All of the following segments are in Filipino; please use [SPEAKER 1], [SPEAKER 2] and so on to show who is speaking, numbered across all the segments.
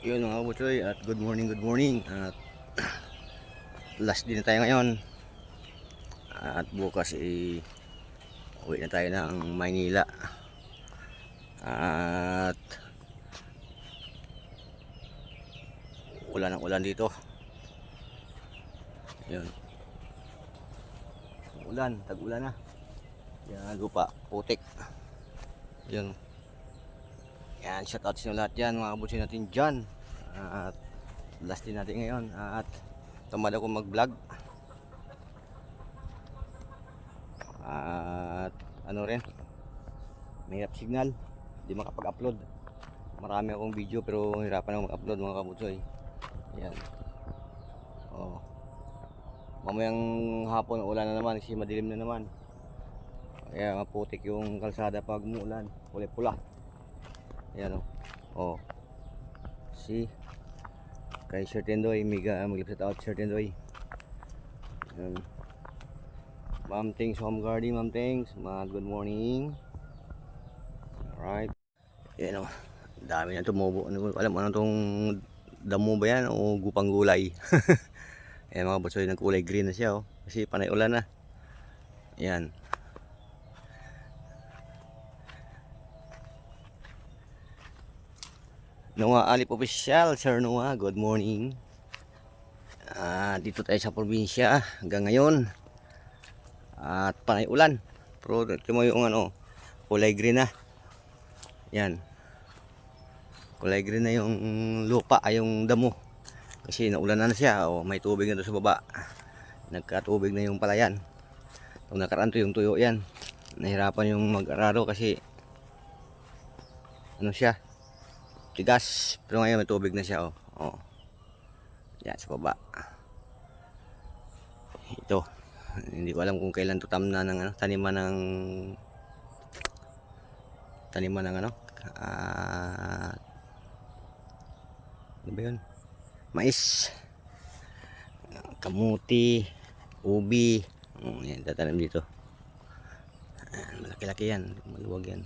[SPEAKER 1] Yun mga kabutsoy at good morning, good morning. At last din tayo ngayon. At bukas eh, uwi na tayo ng Maynila. At ulan ang ulan dito. Yun. Ulan, tag-ulan na. Yan, lupa, putik. Yun. Yan, shout out sa lahat yan, mga kabutsin natin dyan. At last din natin ngayon. At tamad ako mag-vlog. At ano rin, mahirap signal. Hindi makapag-upload. Marami akong video pero hirapan ako mag-upload mga kabutsoy. Yan. Oh. Mamayang hapon ulan na naman kasi madilim na naman. Kaya maputik yung kalsada pag umuulan. Kulay pula. Ayan o. Oh. See? Kay Sir Tendoy, miga maglipsat out Sir Tendoy. Ayan. Ma'am Tings Home Garden, Ma'am Tings. Ma, good morning. Alright. Ayan o. Dami na tumubo. Ano, alam mo ano tong damo ba yan o gupang gulay? Ayan mga butsoy, nagkulay green na siya oh. Kasi panay ulan na. Ayan. Noah Alip Official, Sir Noah, good morning. Ah, dito tayo sa probinsya hanggang ngayon. At panay ulan. Pero ito mo yung ano, kulay green na. Yan. Kulay green na yung lupa, ay yung damo. Kasi naulan na, siya, oh, may tubig na doon sa baba. Nagkatubig na yung palayan. Kung nakaraan to yung tuyo yan. Nahirapan yung mag-araro kasi ano siya, tigas. Pero ngayon may tubig na siya, oh. oh. Yan, sa baba. Ito. Hindi ko alam kung kailan to tamna ng ano, taniman ng taniman ng ano. Ah, ano ba yun? Mais. Kamuti. Ubi. Oh, yan, tatanim dito. Malaki-laki yan. Maluwag yan.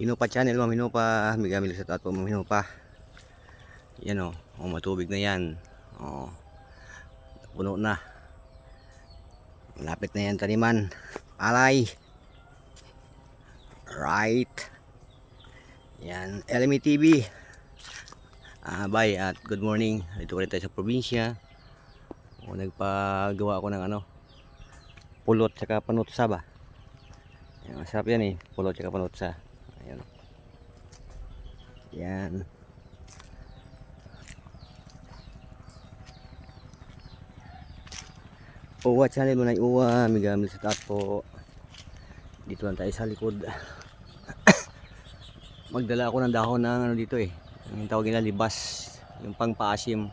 [SPEAKER 1] Hinupa channel, Ma'am Hinupa. Migamil sa tato, Ma'am Hinupa. Yan o. Oh. oh, matubig na yan. Oh. Puno na. Malapit na yan taniman. Alay. Right. Yan. LME TV. Ah, bye at good morning. Dito rin tayo sa probinsya. O, nagpagawa ako ng ano. Pulot tsaka panutsa ba. Yan, masarap yan eh. Pulot tsaka panutsa. Ayan. Yan. Uwa channel mo na uwa. Migamil sa tapo. Dito lang tayo sa likod. Magdala ako ng dahon ng ano dito eh. Yung tawag nila libas. Yung pang paasim.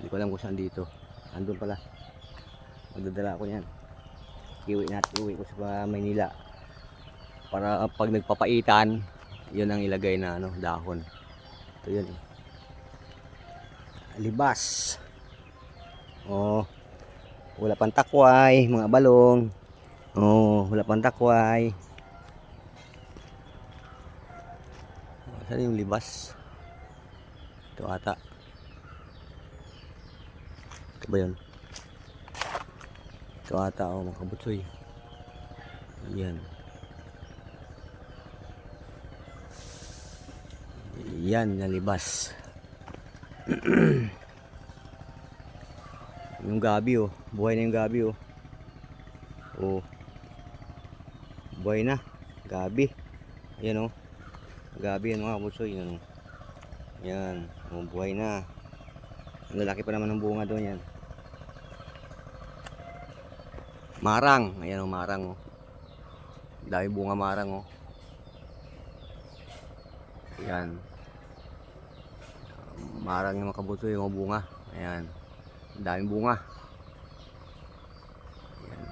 [SPEAKER 1] Hindi ko alam kung saan dito. Andun pala. Magdadala ako yan. Iwi natin. Iwi ko sa Maynila para pag nagpapaitan yun ang ilagay na ano dahon. Ito yun eh. libas. Oh. Wala pang takway mga balong. Oh wala pang takway. Saan yung libas? Ito ata. Ito ba yun? Ito ata oh mga kabutsoy. Yan Yan, nalibas. yung gabi oh. Buhay na yung gabi oh. Oh. Buhay na. Gabi. Ayan oh. Gabi yan mga kabusoy. Yan oh. Yan. Oh, buhay na. Ang lalaki pa naman ng bunga doon yan. Marang. Ayan oh, marang oh. Dahil bunga marang oh. Yan. Marang yung makabuto yung bunga. Ayan. Daming bunga. Ayan.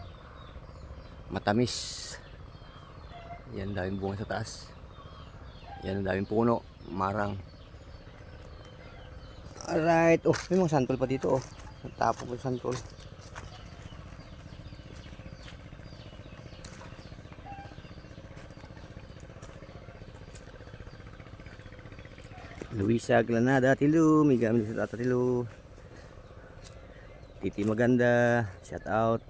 [SPEAKER 1] Matamis. Yan, daming bunga sa taas. Yan, ang daming puno. Marang. Alright. Oh, may mga santol pa dito. Oh. Tapo ko santol. Luisa Glanada Tilu, may gamit sa Tata Tilu. Titi Maganda, shout out.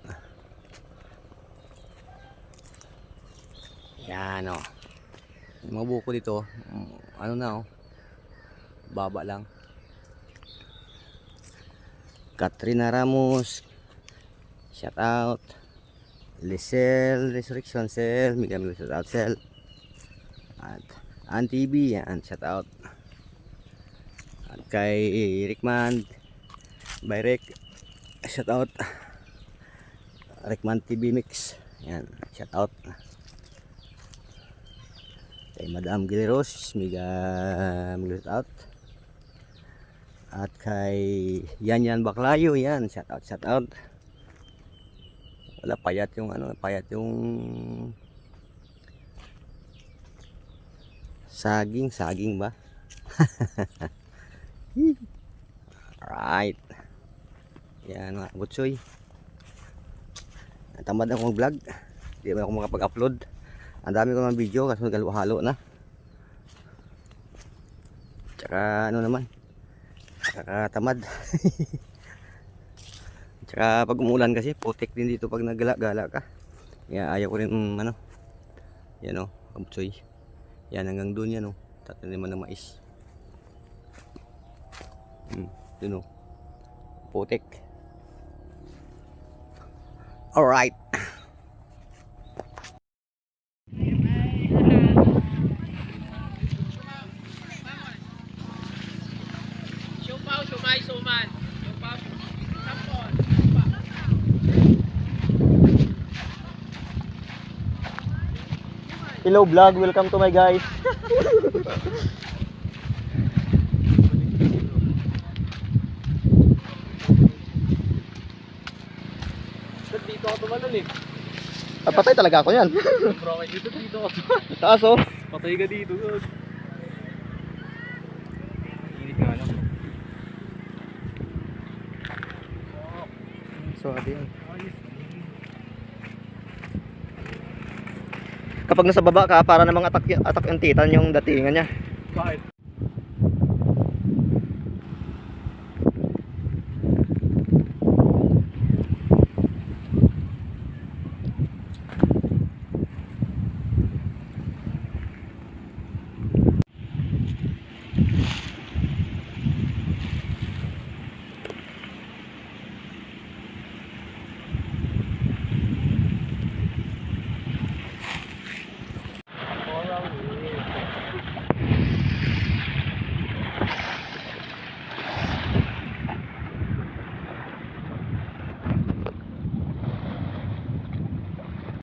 [SPEAKER 1] Yan o. Yung mga buko dito, mm, ano na oh. Baba lang. Katrina Ramos, shout out. Lisel Resurrection Cell, may gamit Cell. At Auntie B, yan, shout out. At kay Rickman, by Rick, shout out. Rickman TV Mix, yan, shout out. Kay Madam Gileros, miga shout out. At kay Yan Yan Baklayo, yan, shout out, shout out. Wala payat yung ano, payat yung saging, saging ba? Alright. Yan mga butsoy. Natamad ako mag-vlog. Hindi ba ako makapag-upload. Ang dami ko ng video kasi halo na. Tsaka ano naman. Tsaka tamad. Tsaka pag umulan kasi putik din dito pag nagala-gala ka. Kaya ayaw ko rin mm, ano. Yan o, kabutsoy. Yan hanggang doon yan o. Tataniman ng mais. Hmm, dun o. Putik. Alright. Hello vlog, welcome to my guys.
[SPEAKER 2] eh?
[SPEAKER 1] Ah, patay talaga ako yan.
[SPEAKER 2] Bro, dito, dito ako.
[SPEAKER 1] Taas oh.
[SPEAKER 2] Patay ka dito. Init nga lang.
[SPEAKER 1] Sorry yan. Kapag nasa baba ka, para namang atak, atak yung titan yung datingan niya.
[SPEAKER 2] Bakit?